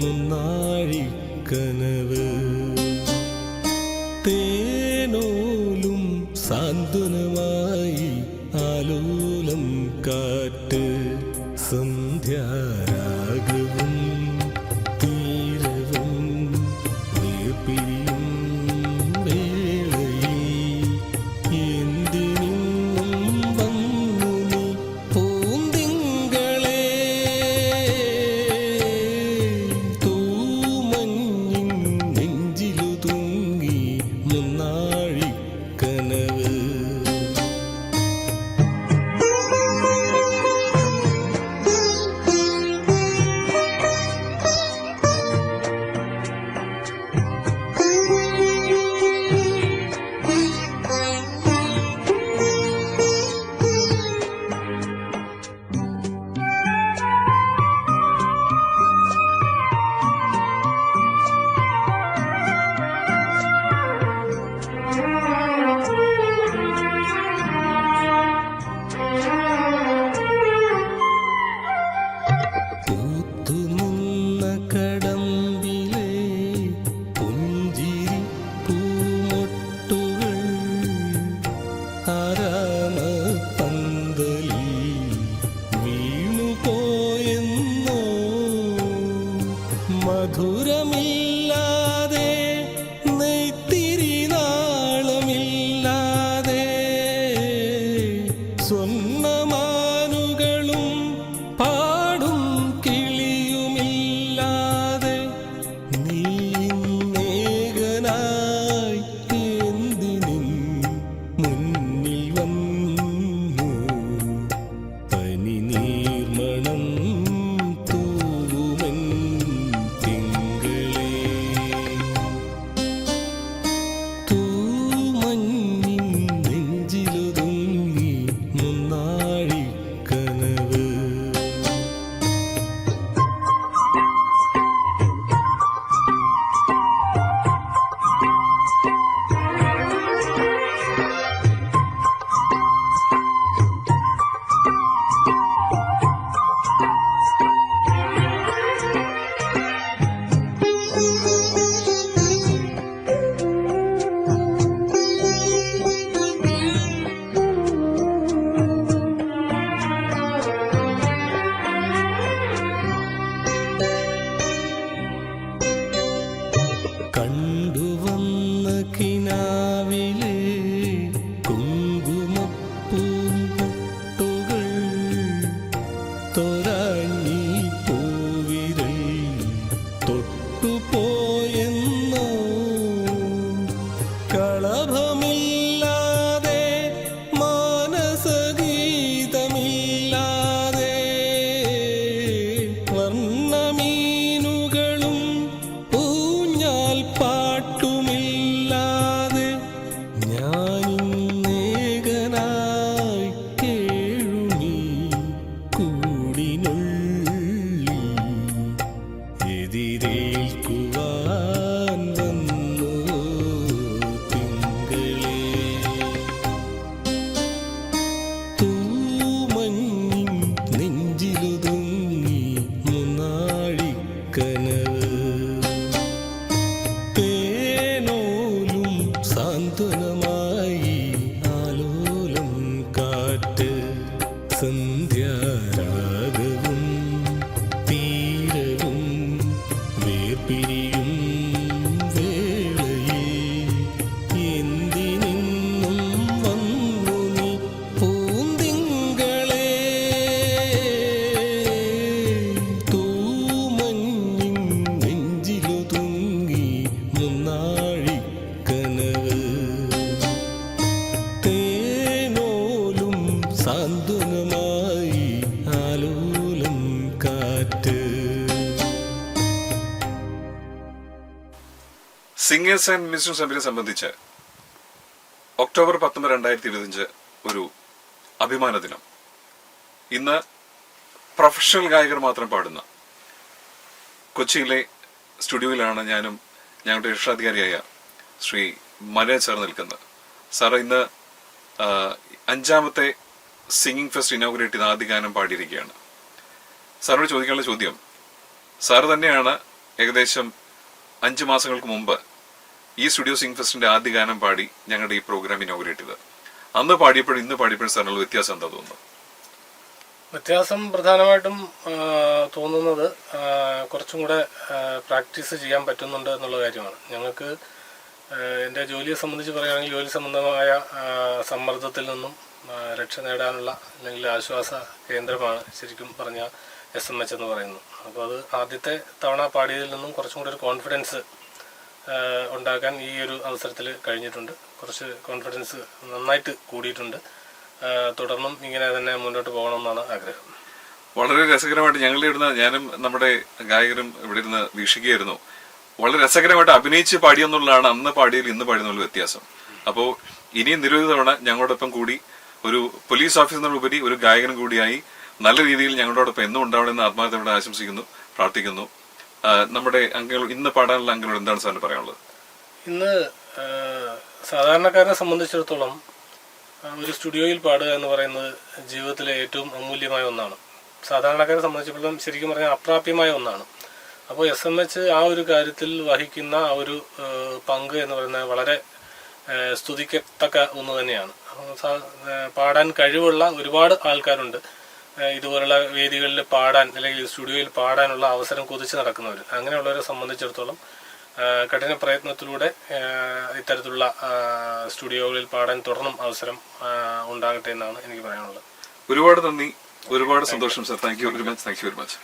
മുന്നാഴിക്കനവ് തേനോലും സാന്ത്വനമായി ആലോലം കാറ്റ് സന്ധ്യാരാഗവും സാന്ത്വനമായി സിംഗേഴ്സ് ആൻഡ് മിസ്റ്റർ സമിതിയെ സംബന്ധിച്ച് ഒക്ടോബർ പത്തൊമ്പത് രണ്ടായിരത്തി ഇരുപത്തിയഞ്ച് ഒരു അഭിമാന ദിനം. ഇന്ന് പ്രൊഫഷണൽ ഗായകർ മാത്രം പാടുന്ന കൊച്ചിയിലെ സ്റ്റുഡിയോയിലാണ് ഞാനും ഞങ്ങളുടെ രക്ഷാധികാരിയായ ശ്രീ മനോജ് സാർ നിൽക്കുന്നത്. സാർ ഇന്ന് അഞ്ചാമത്തെ സിംഗിങ് ഫെസ്റ്റ് ഇനോഗ്രേറ്റ് ചെയ്ത് ആദ്യ ഗാനം പാടിയിരിക്കുകയാണ്. സാറിനോട് ചോദിക്കാനുള്ള ചോദ്യം സാറ് തന്നെയാണ് ഏകദേശം അഞ്ച് മാസങ്ങൾക്ക് മുമ്പ് ഈ സ്റ്റുഡിയോ സിംഗ് ഫെസ്റ്റിന്റെ ആദ്യ ഗാനം പാടി ഞങ്ങളുടെ ഈ പ്രോഗ്രാം ഇനോഗ്രേറ്റ് ചെയ്തത്. അന്ന് പാടിയപ്പോഴും ഇന്ന് പാടിയപ്പോഴും സാറിനുള്ള വ്യത്യാസം എന്താ തോന്നുന്നു വ്യത്യാസം പ്രധാനമായിട്ടും തോന്നുന്നത് കുറച്ചും കൂടെ പ്രാക്ടീസ് ചെയ്യാൻ പറ്റുന്നുണ്ട് എന്നുള്ള കാര്യമാണ്. ഞങ്ങൾക്ക് എന്റെ ജോലിയെ സംബന്ധിച്ച് പറയുകയാണെങ്കിൽ ജോലി സംബന്ധമായ സമ്മർദ്ദത്തിൽ നിന്നും രക്ഷ നേടാനുള്ള അല്ലെങ്കിൽ ആശ്വാസ കേന്ദ്രമാണ് ശരിക്കും പറഞ്ഞ എസ് എം എച്ച് എന്ന് പറയുന്നത്. അപ്പോൾ അത് ആദ്യത്തെ തവണ പാടിയതിൽ നിന്നും കുറച്ചും കൂടെ ഒരു കോൺഫിഡൻസ് ഉണ്ടാക്കാൻ ഈ ഒരു അവസരത്തിൽ കഴിഞ്ഞിട്ടുണ്ട്. കുറച്ച് കോൺഫിഡൻസ് നന്നായിട്ട് കൂടിയിട്ടുണ്ട്. തുടർന്നും ഇങ്ങനെ തന്നെ മുന്നോട്ട് പോകണമെന്നാണ് ആഗ്രഹം. വളരെ രസകരമായിട്ട് ഞങ്ങളുടെ ഇവിടുന്ന് ഞാനും നമ്മുടെ ഗായകരും ഇവിടെ ഇരുന്ന് വീക്ഷിക്കുകയായിരുന്നു. വളരെ രസകരമായിട്ട് അഭിനയിച്ച് പാടിയെന്നുള്ളതാണ് അന്ന് പാടിയതിൽ ഇന്ന് പാടിയെന്നുള്ള വ്യത്യാസം. അപ്പോൾ ഇനി നിരവധി തവണ ഞങ്ങളോടൊപ്പം കൂടി ഒരു പോലീസ് ഓഫീസറിനുപരി ഒരു ഗായകനും കൂടിയായി നല്ല രീതിയിൽ ഞങ്ങളോടൊപ്പം എന്നും ഉണ്ടാവണമെന്ന് ആത്മാർത്ഥമായിട്ട് ആശംസിക്കുന്നു പ്രാർത്ഥിക്കുന്നു. നമ്മുടെ അംഗങ്ങൾ ഇന്ന് പാടാനുള്ള അംഗങ്ങളോട് എന്താണ് സാറിന് പറയാനുള്ളത്? ഇന്ന് സാധാരണക്കാരനെ സംബന്ധിച്ചിടത്തോളം ഒരു സ്റ്റുഡിയോയിൽ പാടുക എന്ന് പറയുന്നത് ജീവിതത്തിലെ ഏറ്റവും അമൂല്യമായ ഒന്നാണ്. സാധാരണക്കാരെ സംബന്ധിച്ചിടത്തോളം ശരിക്കും പറഞ്ഞാൽ അപ്രാപ്യമായ ഒന്നാണ്. അപ്പോൾ എസ് എം എച്ച് ആ ഒരു കാര്യത്തിൽ വഹിക്കുന്ന ആ ഒരു പങ്ക് എന്ന് പറയുന്നത് വളരെ സ്തുതിക്കത്തക്ക ഒന്ന് തന്നെയാണ്. പാടാൻ കഴിവുള്ള ഒരുപാട് ആൾക്കാരുണ്ട്. ഇതുപോലുള്ള വേദികളിൽ പാടാൻ അല്ലെങ്കിൽ സ്റ്റുഡിയോയിൽ പാടാനുള്ള അവസരം കൊതിച്ച് നടക്കുന്നവർ അങ്ങനെയുള്ളവരെ സംബന്ധിച്ചിടത്തോളം കഠിന പ്രയത്നത്തിലൂടെ ഇത്തരത്തിലുള്ള സ്റ്റുഡിയോകളിൽ പാടാൻ തുടർന്നും അവസരം ഉണ്ടാകട്ടെ എന്നാണ് എനിക്ക് പറയാനുള്ളത്. ഒരുപാട് നന്ദി. ഒരുപാട് സന്തോഷം sir thank you very much thank you very much